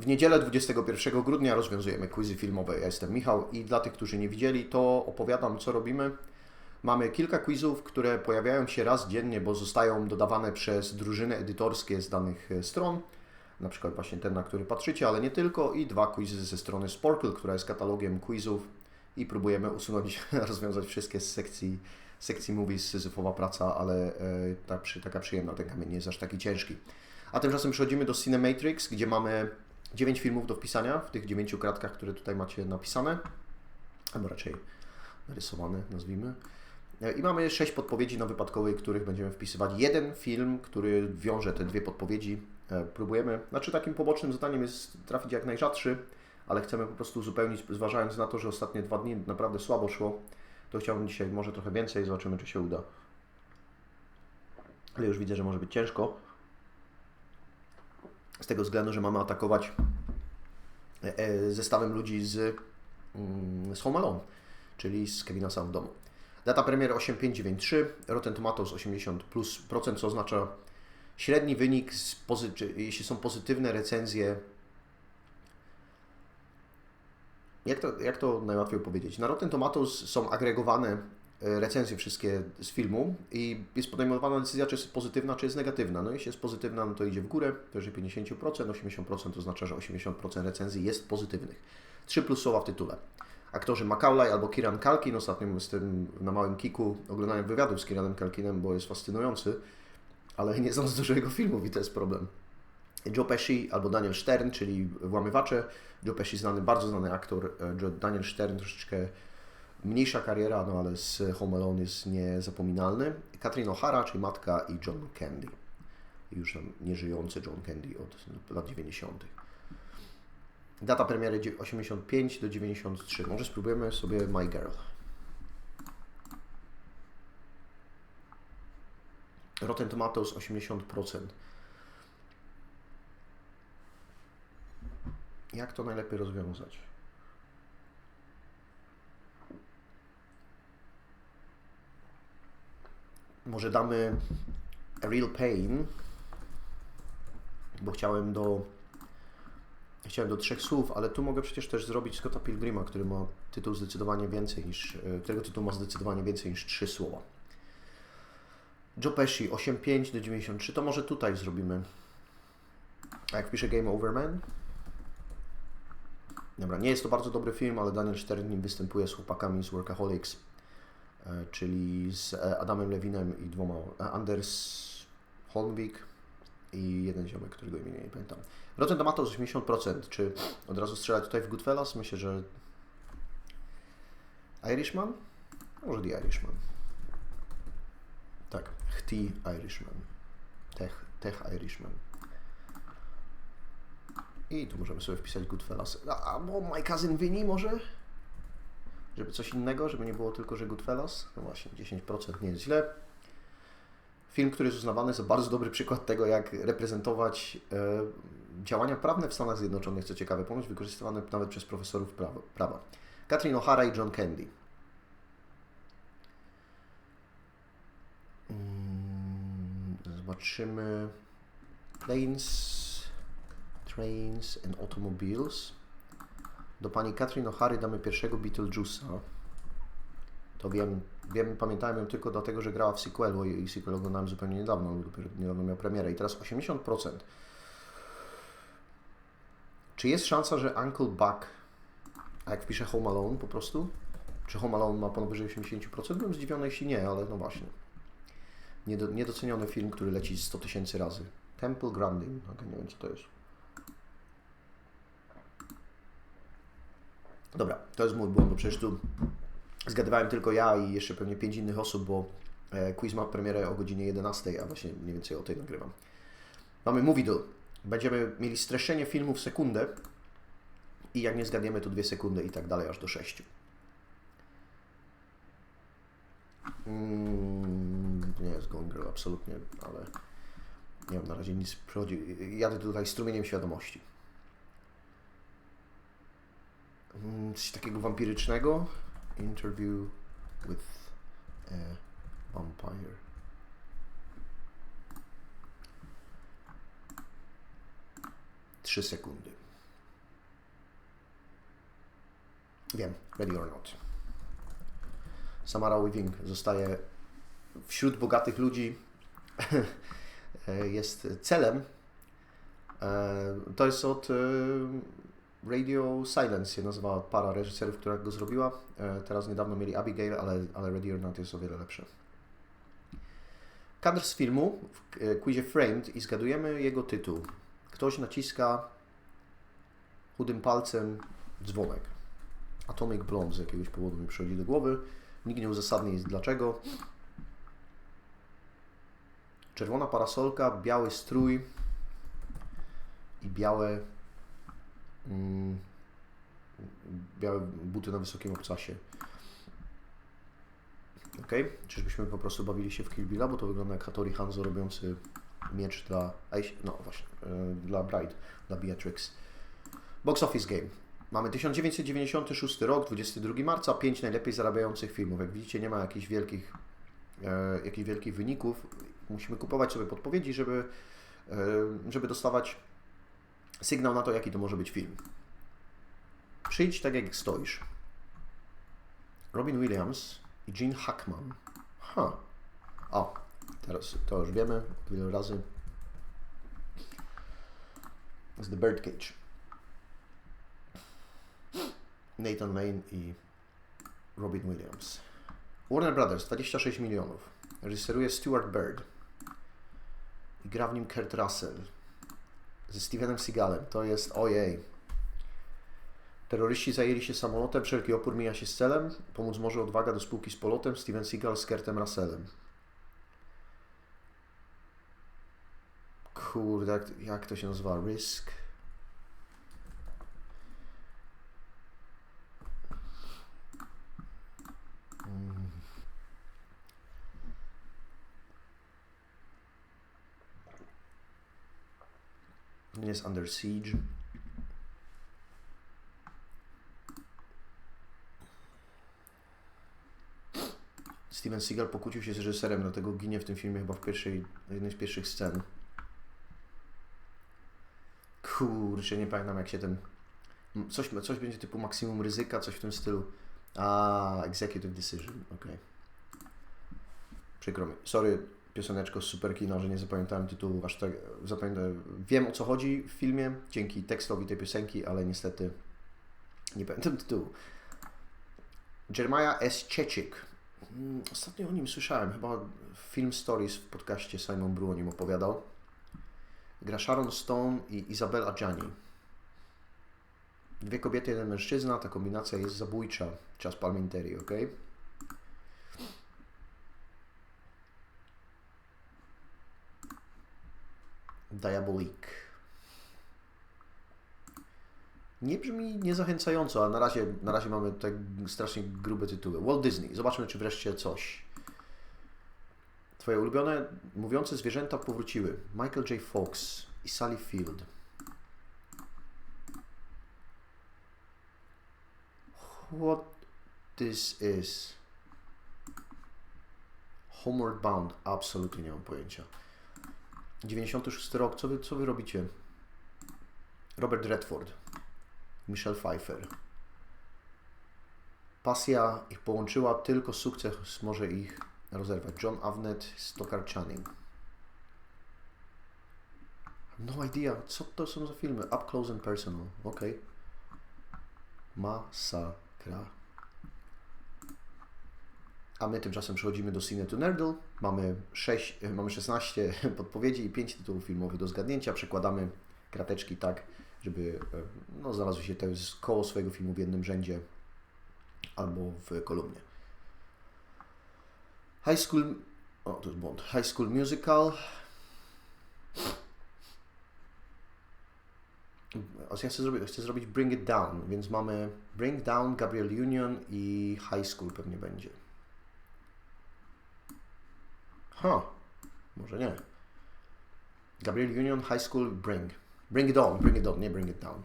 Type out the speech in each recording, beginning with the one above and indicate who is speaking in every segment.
Speaker 1: W niedzielę 21 grudnia rozwiązujemy quizy filmowe. Ja jestem Michał i dla tych, którzy nie widzieli, to opowiadam, co robimy. Mamy kilka quizów, które pojawiają się raz dziennie, bo zostają dodawane przez drużyny edytorskie z danych e, stron. Na przykład właśnie ten, na który patrzycie, ale nie tylko. I dwa quizy ze strony Sporkle, która jest katalogiem quizów i próbujemy usunąć, rozwiązać wszystkie z sekcji, sekcji movies, syzyfowa praca, ale e, ta, taka przyjemna, ten kamień nie jest aż taki ciężki. A tymczasem przechodzimy do Cinematrix, gdzie mamy 9 filmów do wpisania w tych 9 kratkach, które tutaj macie napisane, albo raczej narysowane, nazwijmy. E, I mamy 6 podpowiedzi na wypadkowej, których będziemy wpisywać. Jeden film, który wiąże te dwie podpowiedzi. E, Próbujemy, znaczy takim pobocznym zadaniem jest trafić jak najrzadszy, ale chcemy po prostu uzupełnić, zważając na to, że ostatnie dwa dni naprawdę słabo szło, to chciałbym dzisiaj może trochę więcej, zobaczymy czy się uda. Ale już widzę, że może być ciężko. Z tego względu, że mamy atakować e, e, zestawem ludzi z, mm, z Home Alone, czyli z Kevina Sam w domu. Data premiery 8593, Rotten Tomatoes 80+, plus procent, co oznacza średni wynik, jeśli są pozytywne recenzje. Jak to, jak to najłatwiej powiedzieć? Na Rotten Tomatoes są agregowane recenzje wszystkie z filmu i jest podejmowana decyzja, czy jest pozytywna, czy jest negatywna. No jeśli jest pozytywna, no to idzie w górę, powyżej 50%, 80% to oznacza, że 80% recenzji jest pozytywnych. Trzy plus słowa w tytule. Aktorzy Macaulay albo Kieran Culkin, ostatnio jestem na małym kiku, oglądałem wywiadów z Kieranem Culkinem, bo jest fascynujący, ale nie znam z dużo jego filmów i to jest problem. Joe Pesci albo Daniel Stern, czyli Włamywacze. Joe Pesci znany, bardzo znany aktor. e, Daniel Stern troszeczkę mniejsza kariera, no ale z Home Alone jest niezapominalny. Katrin O'Hara, czyli matka i John Candy. Już tam nieżyjący John Candy od lat 90. Data premiery dzie- 85 do 93. Może spróbujemy sobie My Girl. Rotten Tomatoes 80%. Jak to najlepiej rozwiązać? Może damy Real Pain, bo chciałem do chciałem do trzech słów, ale tu mogę przecież też zrobić Scotta Pilgrima, który ma tytuł zdecydowanie więcej niż, e, którego tytuł ma zdecydowanie więcej niż trzy słowa. Joe Pesci 85 do 93, to może tutaj zrobimy. A jak pisze Game Over Man? Dobra, nie jest to bardzo dobry film, ale Daniel Stern występuje z chłopakami z Workaholics, czyli z e, Adamem Lewinem i dwoma, e, Anders Holmvik i jeden ziomek, którego imienia nie pamiętam. Rotten Tomatoes 80%. Czy od razu strzelać tutaj w Goodfellas? Myślę, że Irishman? Może The Irishman. Tak, Chti Irishman. Tech, Tech Irishman. I tu możemy sobie wpisać Goodfellas. A, albo My Cousin Vinny może? Żeby coś innego, żeby nie było tylko, że Goodfellas? No właśnie, 10% nie jest źle. Film, który jest uznawany za bardzo dobry przykład tego, jak reprezentować e, działania prawne w Stanach Zjednoczonych, co ciekawe, ponoć wykorzystywane nawet przez profesorów prawa. prawa. Katrin O'Hara i John Candy. Mm, Zobaczymy. Planes, Trains and Automobiles. Do pani Katrin O'Hary damy pierwszego Beetlejuice'a. To wiem, wiem, pamiętałem ją tylko dlatego, że grała w sequelu i sequel oglądałem zupełnie niedawno, dopiero niedawno miał premierę i teraz 80%. Czy jest szansa, że Uncle Buck, a jak wpiszę Home Alone po prostu, czy Home Alone ma powyżej 80%? Byłem zdziwiony, jeśli nie, ale no właśnie. Niedo, niedoceniony film, który leci 100 tysięcy razy. Temple Grandin, okay, nie wiem co to jest. Dobra, to jest mój błąd, bo przecież tu zgadywałem tylko ja i jeszcze pewnie pięć innych osób, bo e, quiz ma premierę o godzinie 11, a właśnie mniej więcej o tej nagrywam. Mamy Movie. Będziemy mieli streszczenie filmu w sekundę i jak nie zgadniemy, to dwie sekundy i tak dalej, aż do 6. Mm, nie jest Gone Girl, absolutnie, ale nie wiem, na razie nic. Jadę tutaj strumieniem świadomości. Mm, coś takiego wampirycznego. Interview with a vampire. Trzy sekundy. Wiem, ready or not. Samara Weaving zostaje wśród bogatych ludzi. E, jest celem. E, to jest od Radio Silence się nazywa para reżyserów, która go zrobiła. E, teraz niedawno mieli Abigail, ale, ale Ready or Not jest o wiele lepsze. Kadr z filmu w quizie Framed i zgadujemy jego tytuł. Ktoś naciska chudym palcem dzwonek. Atomic Blonde z jakiegoś powodu mi przychodzi do głowy. Nikt nie uzasadni jest dlaczego. Czerwona parasolka, biały strój i białe mm, białe buty na wysokim obcasie. Ok? Czyżbyśmy po prostu bawili się w Kill bo to wygląda jak Hattori Hanzo robiący miecz dla, no właśnie, e, dla Bride, dla Beatrix. Box Office Game. Mamy 1996 rok, 22 marca, 5 najlepiej zarabiających filmów. Jak widzicie, nie ma jakichś wielkich, e, jakichś wielkich wyników. Musimy kupować sobie podpowiedzi, żeby, e, żeby dostawać sygnał na to, jaki to może być film. Przyjdź tak, jak stoisz. Robin Williams i Gene Hackman. Ha. O, teraz to już wiemy wiele razy. Z The Birdcage. Nathan Lane i Robin Williams. Warner Brothers 26 milionów. Reżyseruje Stuart Bird. I gra w nim Kurt Russell. Ze Stevenem Seagalem. To jest ojej. Terroryści zajęli się samolotem, wszelki opór mija się z celem. Pomóc może odwaga do spółki z polotem. Steven Seagal z Kurtem Russellem. Kurde, jak, jak to się nazywa? Risk. Jest Under Siege. Steven Seagal pokłócił się z reżyserem, dlatego ginie w tym filmie chyba w pierwszej, jednej z pierwszych scen. Kurczę, nie pamiętam jak się ten... Coś, coś będzie typu maksimum ryzyka, coś w tym stylu. A, executive decision, ok. Przykro mi. Sorry, pioseneczko z Superkina, że nie zapamiętałem tytułu, aż tak zapamiętałem. Wiem o co chodzi w filmie, dzięki tekstowi tej piosenki, ale niestety nie pamiętam tytułu. Jeremiah S. Czecik. Mm, ostatnio o nim słyszałem, chyba Film Stories w podcaście Simon Brew o nim opowiadał. Gra Sharon Stone i Isabel Adjani. Dwie kobiety, jeden mężczyzna, ta kombinacja jest zabójcza. Czas Palminteri, ok? Diabolik. Nie brzmi niezachęcająco, ale na razie, na razie mamy tak strasznie grube tytuły. Walt Disney. Zobaczmy, czy wreszcie coś. Twoje ulubione mówiące zwierzęta powróciły. Michael J. Fox i Sally Field. What this is? Homeward Bound. Absolutnie nie mam pojęcia. 96 rok, co wy, co wy robicie? Robert Redford, Michelle Pfeiffer. Pasja ich połączyła, tylko sukces może ich rozerwać. John Avnet, Stockard Channing. No idea, co to są za filmy? Up Close and Personal, ok. Masakra. A my tymczasem przechodzimy do Cine to Nerdle. Mamy, 6, e, mamy 16 podpowiedzi i 5 tytułów filmowych do zgadnięcia. Przekładamy krateczki tak, żeby e, no, znalazły się te koło swojego filmu w jednym rzędzie albo w kolumnie. High School... O, to jest błąd. High School Musical. Ja chcę zrobić, chcę zrobić Bring It Down, więc mamy Bring Down, Gabriel Union i High School pewnie będzie. Ha, może nie. Gabriel Union High School Bring. Bring it on, bring it on, nie bring it down.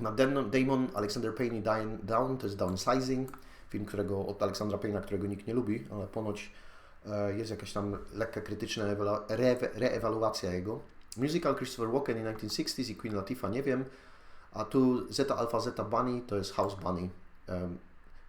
Speaker 1: Na Damon, Alexander Payne i Down to jest Downsizing, film którego od Aleksandra Payne'a, którego nikt nie lubi, ale ponoć e, jest jakaś tam lekka krytyczna reewaluacja jego. Musical Christopher Walken in 1960s i Queen Latifah, nie wiem. A tu Zeta Alpha Zeta Bunny to jest House Bunny. Um,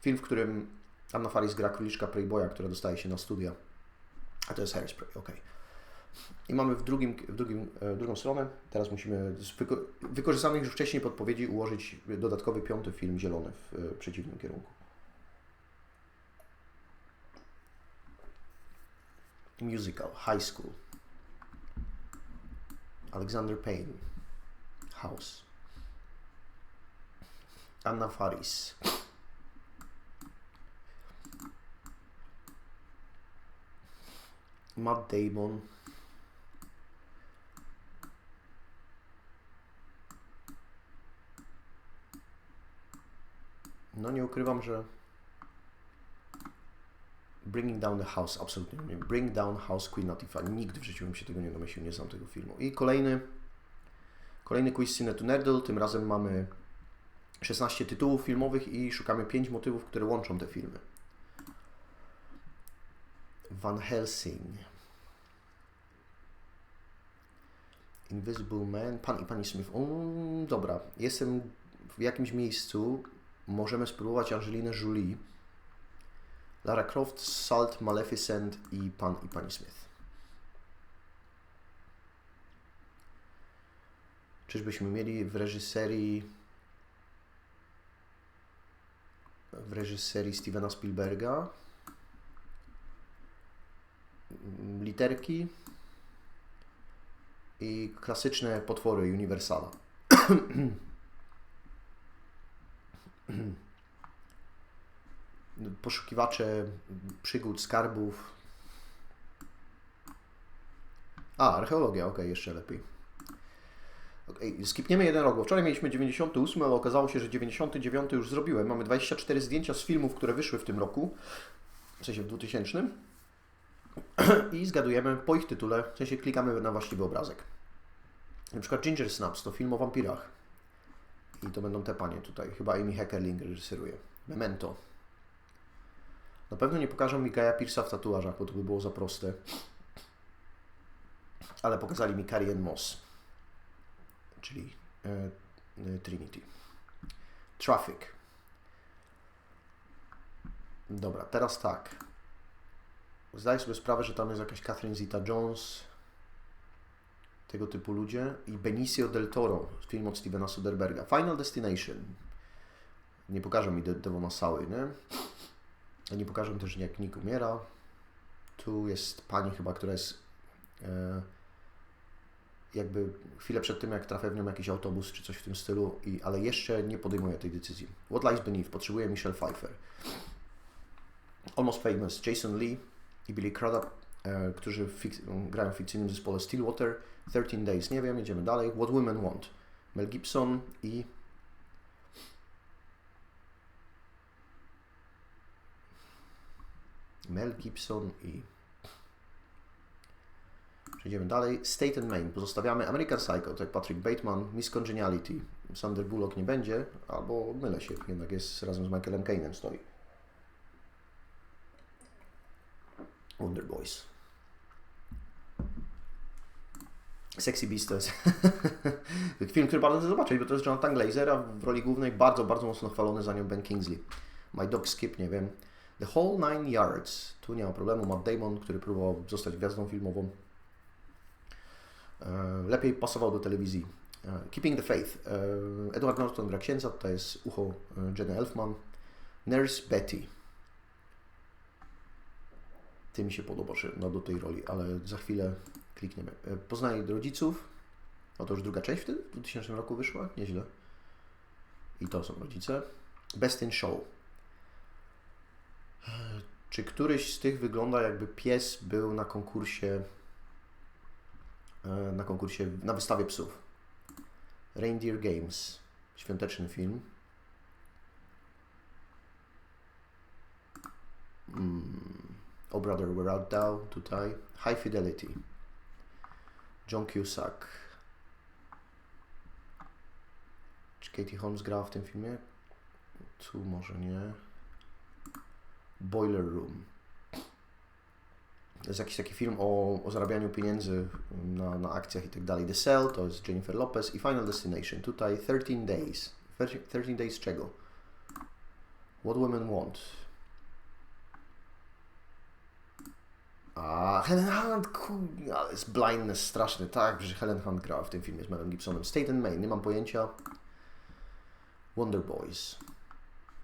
Speaker 1: film, w którym Anna Faris gra króliczka Playboya, która dostaje się na studia. A to jest Hairspray, ok. I mamy w, drugim, w drugim, e, drugą stronę. Teraz musimy z wyko wykorzystanych już wcześniej podpowiedzi ułożyć dodatkowy piąty film zielony w e, przeciwnym kierunku. Musical, High School. Alexander Payne, House. Anna Faris. Matt Damon. No nie ukrywam, że Bringing Down the House, absolutnie nie. Bring Down House Queen Latifah. Nigdy w życiu bym się tego nie domyślił, nie znam tego filmu. I kolejny, kolejny quiz Cinetu Nerdle. Tym razem mamy 16 tytułów filmowych i szukamy 5 motywów, które łączą te filmy. Van Helsing. Invisible Man, Pan i Pani Smith. Um, dobra, jestem w jakimś miejscu. Możemy spróbować Angelinę Jolie. Lara Croft, Salt, Maleficent i Pan i Pani Smith. Czyżbyśmy mieli w reżyserii w reżyserii Stevena Spielberga literki i klasyczne potwory Universala. Poszukiwacze przygód, skarbów. A, archeologia, ok, jeszcze lepiej. Okay, skipniemy jeden rok, bo wczoraj mieliśmy 98, ale okazało się, że 99 już zrobiłem. Mamy 24 zdjęcia z filmów, które wyszły w tym roku, w sensie w 2000. I zgadujemy po ich tytule, w sensie klikamy na właściwy obrazek. Na przykład Ginger Snaps to film o wampirach. I to będą te panie tutaj. Chyba Amy Heckerling reżyseruje. Memento. Na pewno nie pokażą mi Gaja Pierce'a w tatuażach, bo to by było za proste. Ale pokazali mi Carrie Moss, czyli e, e, Trinity. Traffic. Dobra, teraz tak. Zdaję sobie sprawę, że tam jest jakaś Catherine Zeta-Jones, tego typu ludzie i Benicio del Toro, film od Stevena Soderberga. Final Destination. Nie pokażą mi Devo Masały, nie? Nie pokażą też jak Nick umiera. Tu jest pani chyba, która jest e, jakby chwilę przed tym, jak trafia w nią jakiś autobus czy coś w tym stylu, i, ale jeszcze nie podejmuje tej decyzji. What Lies Beneath potrzebuje Michelle Pfeiffer. Almost Famous, Jason Lee i Billy Crudup, e, którzy fik- grają w fikcyjnym zespole Stillwater. 13 Days, nie wiem, idziemy dalej. What Women Want. Mel Gibson i Mel Gibson i Przejdziemy dalej. State and Main. Pozostawiamy American Psycho, tak Patrick Bateman, Miss Congeniality. Sander Bullock nie będzie, albo mylę się, jednak jest razem z Michaelem Caine'em stoi. Wonder Boys. Sexy Beast to jest film, który bardzo chcę zobaczyć, bo to jest Jonathan Glazer, a w roli głównej bardzo, bardzo mocno chwalony za nią Ben Kingsley. My Dog Skip, nie wiem. The Whole Nine Yards. Tu nie ma problemu. Matt Damon, który próbował zostać gwiazdą filmową. E, lepiej pasował do telewizji. E, Keeping the Faith. E, Edward Norton gra księdza, to jest ucho Jenny Elfman. Nurse Betty. Ty mi się podoba no, do tej roli, ale za chwilę klikniemy. Poznaj rodziców. No to już druga część wtedy w 2000 roku wyszła. Nieźle. I to są rodzice. Best in Show. Czy któryś z tych wygląda jakby pies był na konkursie na konkursie, na wystawie psów? Reindeer Games. Świąteczny film. Mm. Oh Brother, Where Art Thou? Tutaj. High Fidelity. John Cusack. Czy Katie Holmes grała w tym filmie? Tu może nie. Boiler Room. jest jakiś taki film o, o zarabianiu pieniędzy na, na akcjach i tak dalej. The Cell to jest Jennifer Lopez i Final Destination. Tutaj 13 Days. 13 Days czego? What Women Want. A, Helen Hunt, kurde, ale jest blindness straszny, tak, że Helen Hunt grała w tym filmie z Melem Gibsonem. State and Main, nie mam pojęcia. Wonder Boys.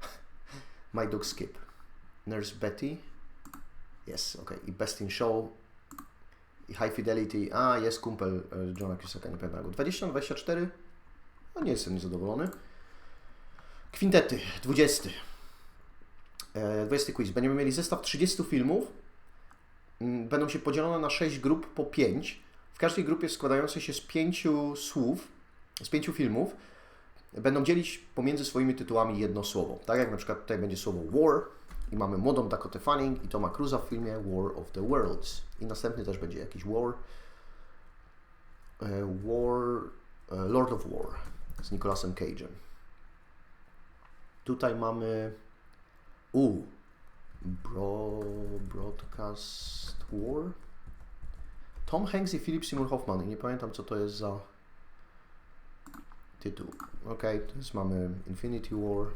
Speaker 1: My Dog Skip. Nurse Betty. Yes, ok. I Best in Show. I High Fidelity. A, jest kumpel e, Johna Cusacka, nie pamiętam go. 20 na 24? No nie jestem niezadowolony. Kwintety, 20. E, 20 quiz. Będziemy mieli zestaw 30 filmów. Mm, Będą się podzielone na 6 grup po 5. W każdej grupie składającej się z 5 słów, z 5 filmów, będą dzielić pomiędzy swoimi tytułami jedno słowo. Tak jak na przykład tutaj będzie słowo war i mamy młodą Dakota Fanning i Toma Cruza w filmie War of the Worlds. I następny też będzie jakiś war. E, War, e, Lord of War z Nicolasem Cage'em. Tutaj mamy U. Bro, broadcast War. Tom Hanks i Philip Seymour Hoffman. I nie pamiętam co to jest za tytuł. Ok, to jest mamy Infinity War.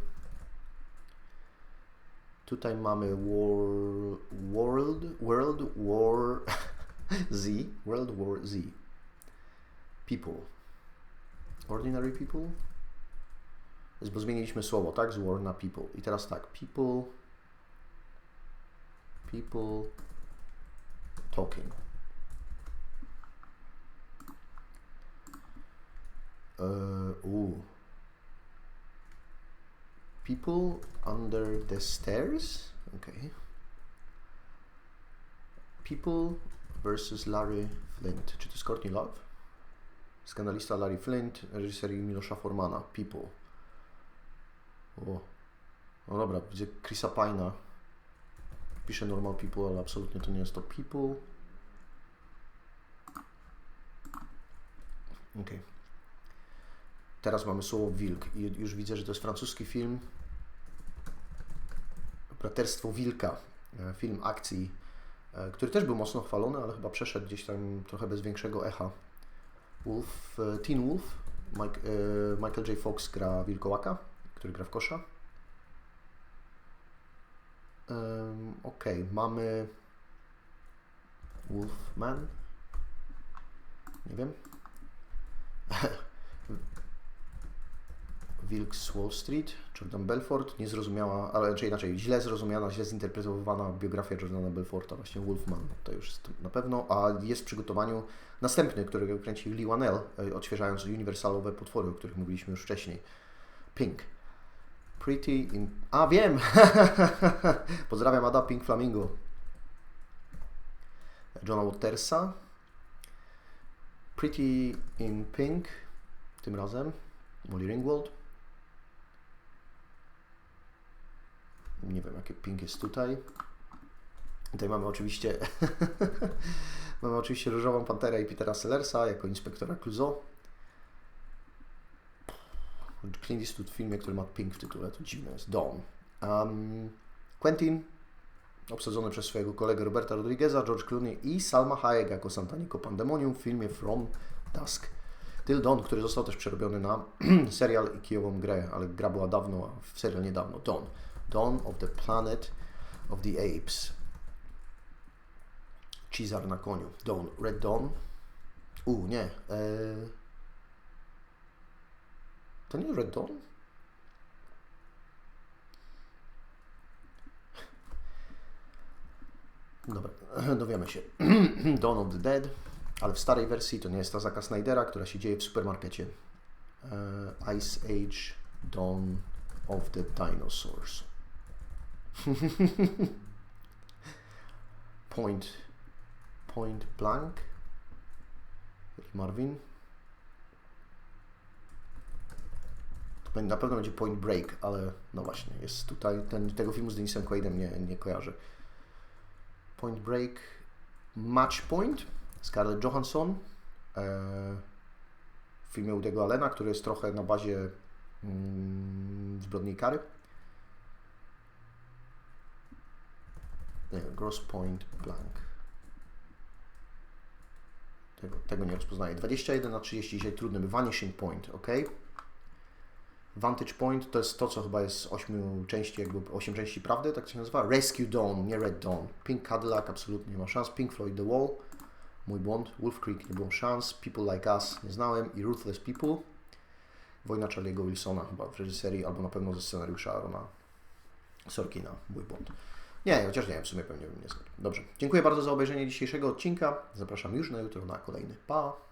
Speaker 1: Tutaj mamy War, World, World War Z, World War Z. People. Ordinary people? Bo zmieniliśmy słowo, tak? Z war na people. I teraz tak, people, people talking. Uh, ooh. People under the stairs? Okay. People versus Larry Flint. Czy to jest Courtney Love? Skandalista Larry Flint, reżyserii Milosza Formana. People. O. No dobra, widzę Chrisa Pina. Pisze Normal People, ale absolutnie to nie jest to People. Okej. Teraz mamy słowo wilk i już widzę, że to jest francuski film. Braterstwo Wilka. e, Film akcji, e, który też był mocno chwalony, ale chyba przeszedł gdzieś tam trochę bez większego echa. Wolf, e, Teen Wolf. Mike, Michael J. Fox gra wilkołaka, który gra w kosza. Um, ok, mamy Wolfman. Nie wiem. Wilk z Wall Street, Jordan Belfort, niezrozumiała, ale czy inaczej, źle zrozumiana, źle zinterpretowana biografia Jordana Belforta, właśnie Wolfman, to już jest na pewno, a jest w przygotowaniu następny, którego kręci Lee Wanell, e, odświeżając uniwersalowe potwory, o których mówiliśmy już wcześniej. Pink. Pretty in... A, wiem! Pozdrawiam Ada Pink Flamingo. Johna Watersa. Pretty in Pink. Tym razem. Molly Ringwald. Nie wiem, jakie Pink jest tutaj. Tutaj mamy oczywiście mamy oczywiście Różową Panterę i Petera Sellersa jako inspektora Clouseau. Clint Eastwood w filmie, który ma Pink w tytule, to dziwne jest. Dawn. Um, Quentin, obsadzony przez swojego kolegę Roberta Rodrigueza, George Clooney i Salma Hayek jako Santanico Pandemonium w filmie From Dusk Till Dawn, który został też przerobiony na serial i kijową grę, ale gra była dawno, a w serial niedawno. Dawn. Dawn of the Planet of the Apes. Cizar na koniu. Dawn. Red Dawn. U, nie. E... To nie Red Dawn? Dobra, dowiemy się. Dawn of the Dead, ale w starej wersji to nie jest ta Zaka Snydera, która się dzieje w supermarkecie. E, Ice Age Dawn of the Dinosaurs. Point. Point Blank. Marvin. To będzie- na pewno będzie Point Break, ale no właśnie, jest tutaj, ten, tego filmu z Denisem Quaidem nie, nie kojarzę. Point Break, Match Point, Scarlett Johansson, e, w filmie Udiego Allena, który jest trochę na bazie mm, Zbrodni i Kary. Nie, Gross Point Blank. tego, tego nie rozpoznaję. 21 na 30 dzisiaj trudny. Vanishing Point, ok? Vantage Point to jest to, co chyba jest z 8 części, jakby 8 części prawdy, tak się nazywa. Rescue Dawn, nie Red Dawn. Pink Cadillac absolutnie nie ma szans. Pink Floyd The Wall, mój błąd. Wolf Creek nie było szans. People Like Us nie znałem. I Ruthless People. Wojna Charlie'ego Wilsona chyba w reżyserii, albo na pewno ze scenariusza Arona Sorkina, mój błąd. Nie, chociaż nie, w sumie pewnie bym nie zgadł. Dobrze, dziękuję bardzo za obejrzenie dzisiejszego odcinka. Zapraszam już na jutro na kolejny. Pa!